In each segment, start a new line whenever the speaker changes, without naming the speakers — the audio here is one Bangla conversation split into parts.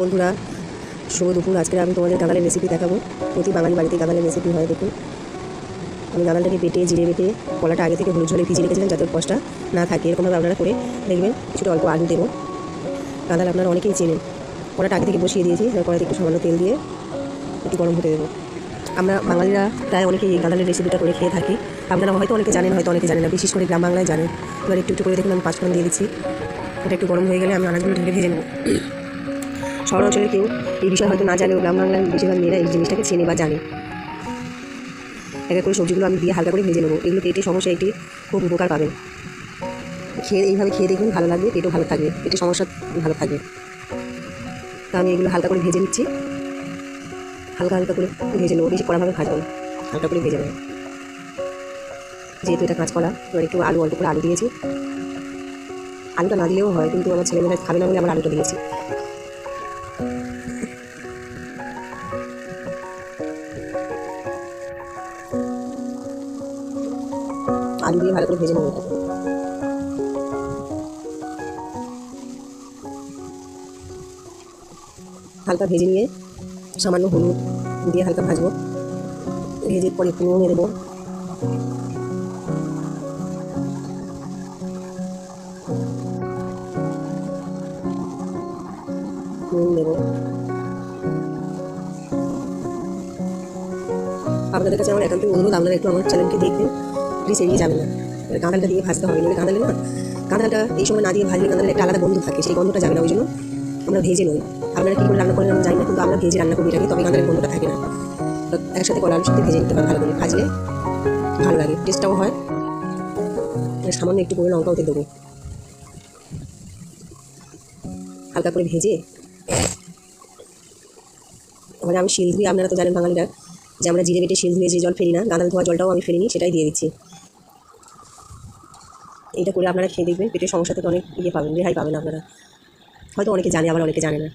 বন্ধুরা, শুভ দুপুর। আজকে আমি তোমাদের গাঁদালের রেসিপি দেখাবো। প্রতি বাঙালি বাড়িতে গাঁদালের রেসিপি হয়, দেখুন। আমি গাঁদালটাকে বেটে, জিরে বেটে, কলাটা আগে থেকে হলুদ ঝোলে ভিজিয়ে রেখেছিলাম যাতে কষ্টটা না থাকে। এরকমভাবে আপনারা করে দেখবেন, কিছুটা অল্প আলু দেবো। গাঁদাল আপনারা অনেকেই চেনেন। কলাটা আগে থেকে বসিয়ে দিয়েছি, এবার কড়াতে একটু সামান্য তেল দিয়ে একটু গরম হতে দেবো। আমরা বাঙালিরা প্রায় অনেকেই এই গাঁদালের রেসিপিটা করে খেয়ে থাকি। আপনারা হয়তো অনেকে জানেন, হয়তো অনেকে জানেন না, বিশেষ করে গ্রাম বাংলায় জানেন। এবার একটু একটু করে দেখুন, আমি পাঁচফোড়ন দিয়ে দিচ্ছি। এটা একটু গরম হয়ে গেলে আমি আনাজগুলো ঢেলে ভেজে নেব। শহর অঞ্চলের কেউ এই বিষয়ে হয়তো না জানেও গ্রাম বাংলার বেশিরভাগ মেয়েরা এই জিনিসটাকে চেনে বা জানে। এক করে সবজিগুলো আমি দিয়ে হালকা করে ভেজে নেব। এগুলো পেটে সমস্যা, এটি খুব উপকার পাবেন খেয়ে, এইভাবে খেয়ে দেখুন, ভালো লাগবে, পেটও ভালো থাকবে পেটে সমস্যা ভালো থাকবে। তা আমি এগুলো হালকা করে ভেজে নিচ্ছি। হালকা হালকা করে ভেজে নেব, বেশি কড়াভাবে ভাজবো হালকা করে ভেজে নেব। যেহেতু এটা কাঁচকলা, এবার একটু আলু, অল্প করে আলু দিয়েছি। আলুটা না দিলেও হয়, কিন্তু আমার ছেলেমেয়েরা খাবে না বলে আবার আলুটা দিয়েছি। আলু দিয়ে ভালো করে ভেজে নেব। হালকা ভেজে নিয়ে সামান্য হলুদ দিয়ে হালকা ভাজবো। ভেজে পরে একটু নুন দেবো। আপনাদের কাছে আমার একান্ত অনুরোধ, আপনারা একটু আমার চ্যানেলকে দেখবেন প্লিজ এড়িয়ে যাবেন না। কাঁদালটা দিয়ে ভাজতে হবে, নইলে কাঁদালে না কাঁদালটা এই সময় না দিয়ে ভাজলে কাঁদালের একটা আলাদা গন্ধ থাকে, সেই গন্ধটা যাবে না ওই জন্য আমরা ভেজে নই। আপনারা কী করে রান্না করেন আমি জানি না, কিন্তু আমরা ভেজে রান্না করি এটাকে, তবে কাঁদালের গন্ধটা থাকে না। একসাথে কলার সাথে ভেজে নিতে হয় ভালো করে, ভাজলে ভালো লাগে টেস্টটাও হয়। সামান্য একটু করে লঙ্কাও দিয়ে দেবো। হালকা করে ভেজে এবারে আমি শিল ধুয়ে, আপনারা তো জানেন বাঙালিরা যে আমরা জিরে বেটে শিল ধুয়ে যে জল ফেলি না, গাঁদাল ধোয়া জলটাও আমি ফেলিনি, সেটাই দিয়ে দিচ্ছি। এইটা করে আপনারা খেয়ে দেখবেন, পেটের সমস্যা থেকে অনেক ইয়ে পাবেন, রেহাই পাবেন আপনারা। হয়তো অনেকে জানে, আবার অনেকে জানে না।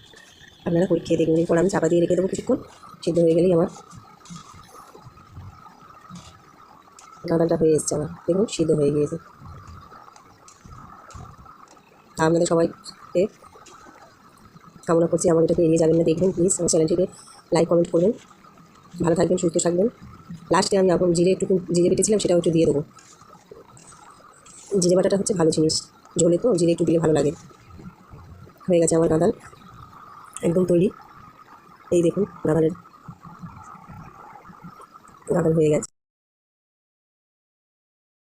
আপনারা করে খেয়ে দেখবেন এরপর আমি চাপা দিয়ে রেখে দেবো কিছুক্ষণ, সিদ্ধ হয়ে গেলেই আমার গাঁদালটা হয়ে এসছে আমার। দেখুন, সিদ্ধ হয়ে গিয়েছে। আপনাদের সবাইকে কামনা করছি, আমার এটাকে এড়িয়ে যাবেন না দেখবেন প্লিজ আমার চ্যানেলটিকে লাইক কমেন্ট করবেন। ভালো থাকবেন, সুস্থ থাকবেন। লাস্টে আমি এখন জিরে একটু জিরে বেটেছিলাম সেটাও একটু দিয়ে দেবো। জিরে বাটাটা হচ্ছে ভালো জিনিস। ঝোলে তো জিরে একটু দিলে ভালো লাগে। হয়ে গেছে আমার গাঁদাল একদম তৈরি। এই দেখুন গাঁদালের গাঁদাল হয়ে গেছে।